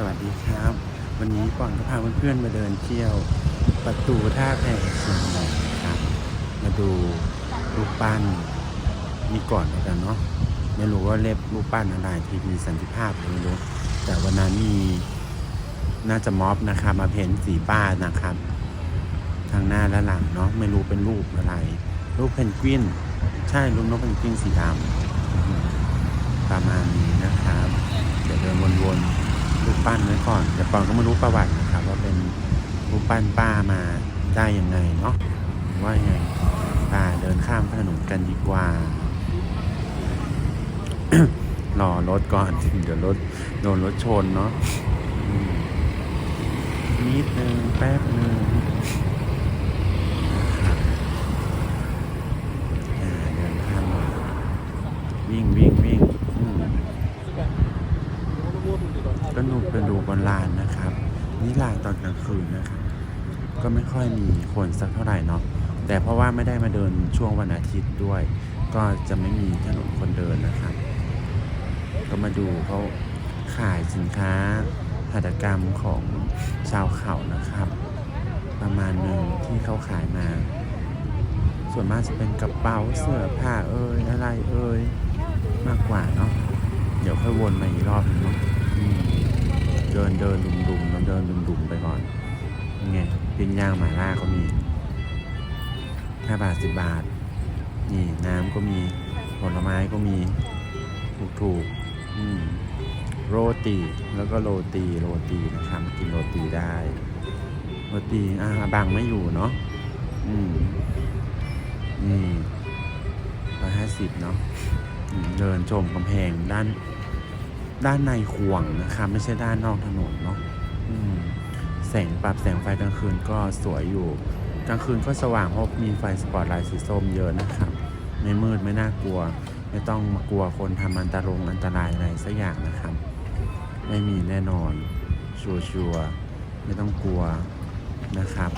สวัสดีครับ วันนี้ก่อนก็พาเพื่อนๆมาเดินเที่ยวประตูท่าแพเชียงใหม่ครับ มาดูรูปปั้นนี่ก่อนแล้วกันเนาะไม่รู้ว่าเล็บรูปปั้นอะไรทีวีสันติภาพไม่รู้แต่วันนั้นมีน่าจะม็อบนะครับมาเพ้นสีป้านะครับ ทางหน้าและหลังเนาะไม่รู้เป็นรูปอะไร รูปเพนกวิน ใช่รูปนกเพนกวินสีดำประมาณนี้นะครับ เดี๋ยวเดินวนๆ ปั้นไว้ก่อนแต่ก่อนก็ไม่รู้ประวัตินะครับว่าเป็นรูปปั้นป้ามาได้ยังไงเนาะว่ายังไงป้าเดินข้ามถนนกันดีกว่ารอรถก่อนเดี๋ยวรถโดนรถชนเนาะนิดนึงแป๊บนึงนะครับอ่าเดินข้ามวิ่งวิ่งวิ่งอืม ก็นูเป็นดูบนลาน นี่ลาตอนกลางคืนนะครับก็ไม่ค่อยมีคนสักเท่าไหร่เนาะแต่เพราะว่าไม่ได้มาเดินช่วงวันอาทิตย์ด้วย ก็จะไม่มีถนนคนเดินนะครับ ก็มาดูเขาขายสินค้าหัตถกรรมของชาวเขานะครับ ประมาณหนึ่งที่เขาขายมา ส่วนมากจะเป็นกระเป๋าเสื้อผ้าเอ่ยอะไรเอ่ยมากกว่าเนาะเดี๋ยวค่อยวนมาอีกรอบนึงเนาะ ดินเดินดุมดุมๆเดินดุมดุมไปก่อนนี่ไงปิ้งย่างหมาล่าก็มีห้าบาทสิบบาท นี่น้ำก็มีผลไม้ก็มี ถูกถูกโรตีแล้วก็โรตีโรตีนะครับกินโรตีได้โรตีอ่าบังไม่อยู่เนาะอืมนี่ร้อยห้าสิบเนาะเดินชมกำแพงด้าน ด้านในห่วงนะครับไม่ใช่ด้านนอกถนนเนาะแสงปรับแสงไฟกลางคืนก็สวยอยู่ กลางคืนก็สว่างเพราะมีไฟสปอตไลท์สีส้มเยอะนะครับ ไม่มืดไม่น่ากลัว ไม่ต้องมากลัวคนทำอันตรงอันตรายอะไรสักอย่างนะครับ ไม่มีแน่นอน ชัวชัวร์ไม่ต้องกลัวนะครับ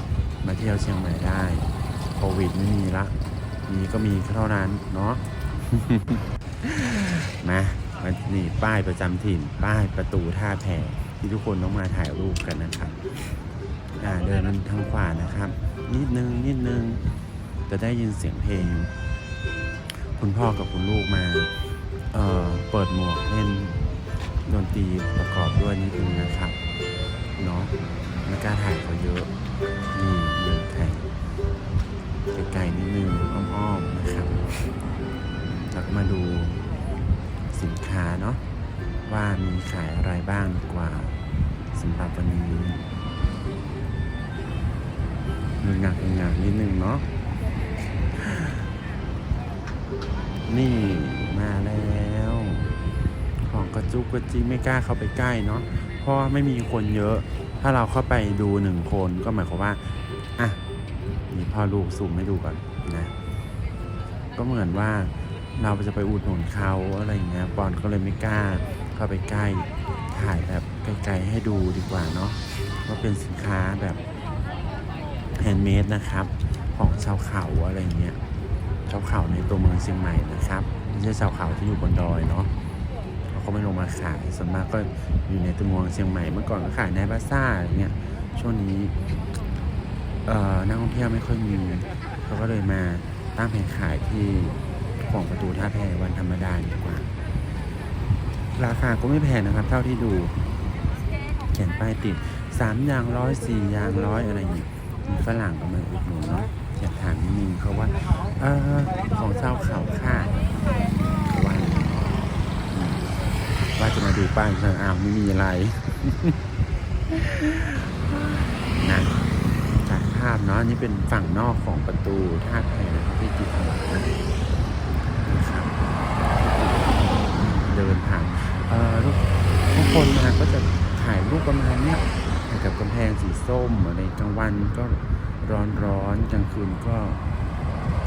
มาเที่ยวเชียงใหม่ได้โควิดไม่มีละมีก็มีเท่านั้นเนาะมามา นี่ป้ายประจำถิ่น ป้ายประตูท่าแพที่ทุกคนต้องมาถ่ายรูปกันนะครับอ่าเดินทางขวานะครับ นิดนึงนิดนึงจะได้ยินเสียงเพลง คุณพ่อกับคุณลูกมาเอ่อเปิดหมวกเล่นดนตรีประกอบด้วยนิดนึงนะครับเนาะไม่กล้าถ่ายเขาเยอะนี่เดินถ่ายไกลๆนิดนึงอ้อมๆนะครับแล้วก็มาดู ค้าเนาะว่ามีขายอะไรบ้างดีกว่าสำหรับวันนี้ดูหนักหนักนิดนึงเนาะนี่มาแล้ว ของกระจุกกระจิไม่กล้าเข้าไปใกล้เนาะเพราะไม่มีคนเยอะ ถ้าเราเข้าไปดูหนึ่งคนก็หมายความว่าอะนี่พ่อลูกซูมให้ดูก่อนนะ ก็เหมือนว่า เราจะไปอุดหนุนเขาอะไรอย่างเงี้ยปอนก็เลยไม่กล้าเข้าไปใกล้ถ่ายแบบไกลๆให้ดูดีกว่าเนาะว่าเป็นสินค้าแบบแฮนด์เมดนะครับ ของชาวเขาอะไรเงี้ยชาวเขาในตัวเมืองเชียงใหม่นะครับไม่ใช่ชาวเขาที่อยู่บนดอยเนาะเขาก็ไม่ลงมาขายส่วนมากก็อยู่ในตัวเมืองเชียงใหม่เมื่อก่อนก็ขายในบาซ่าอย่างเงี้ยช่วงนี้เอ่อนักท่องเที่ยวไม่ค่อยมีเขาก็เลยมาตั้งแผงขายที่ ของประตูท่าแพวันธรรมดาดีกว่า ราคาก็ไม่แพงนะครับ เท่าที่ดู เขียนป้ายติดสามยางร้อยสี่ยางร้อยอะไรอย่างงี้มีฝรั่งก็มาอุดหนุนเนาะอยากถามนิดนึงเขาว่าเออของเจ้าเขาค่ะเขาว่าว่าจะมาดูป้ายเธออ้าวไม่มีอะไรนะจากภาพเนาะนี่เป็นฝั่งนอกของประตูท่าแพนะครับที่ติดถนนนะนะครับ เดินผ่านเอ่อทุกคนมาก็จะถ่ายรูปประมาณเนี้ยถ่ายกับกำแพงสีส้มอะไรกลางวันก็ร้อนร้อนกลางคืนก็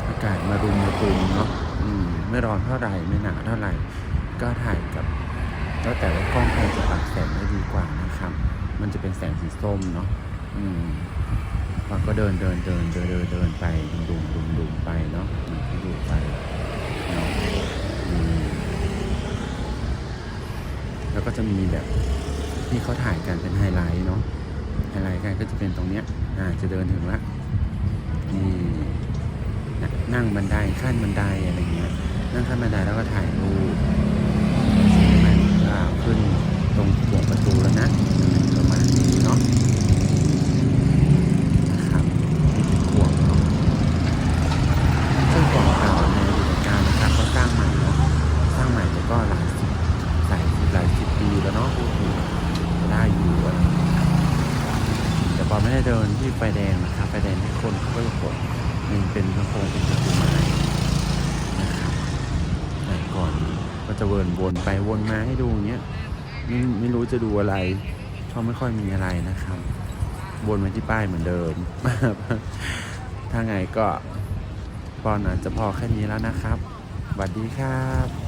อากาศมารุมมาตุมเนาะอืมไม่ร้อนเท่าไหร่ไม่หนาวเท่าไหร่ ก็ถ่ายกับแล้วแต่ว่ากล้องใครจะปรับแสงได้ดีกว่านะครับ มันจะเป็นแสงสีส้มเนาะอืมเราก็เดินเดินเดินเดินเดินเดินไปดุมดุมดุมดุมไปเนาะอืมให้ดูไปเนาะอืม แล้วก็จะมีแบบที่เขาถ่ายกันเป็นไฮไลท์เนาะไฮไลท์กันก็จะเป็นตรงเนี้ยอ่าจะเดินถึงละนี่นะนั่งบันไดขั้นบันไดอะไรเงี้ยนั่งขั้นบันไดแล้วก็ถ่ายรูปมันก็ขึ้นตรงขวงประตูแล้วนะประมาณนี้เนาะนะครับนี่เป็นขวงเนาะซึ่งขวงเก่าในอดีตการนะครับเขาสร้างใหม่เนาะสร้างใหม่แต่ก็หลายสิบหลายสิบหลายสิบปีแล้วเนาะพูดถึงได้อยู่อะไรอย่างเงี้ยแต่พอไม่ได้เดินที่ไฟแด งนะครับไฟแดงที่คนเขาก็จะกดมันเป็นพระโคงเป็นประตูไม้นะครับแต่ก่อนก็จะเวินวนไปวนมาให้ดูอย่างเงี้ยไม่ไม่รู้จะดูอะไรเพราะไม่ค่อยมีอะไรนะครับวนมาที่ป้ายเหมือนเดิม ถ้าไงก็ปอนอาจจะพอแค่นี้แล้วนะครับสวัสดีครับ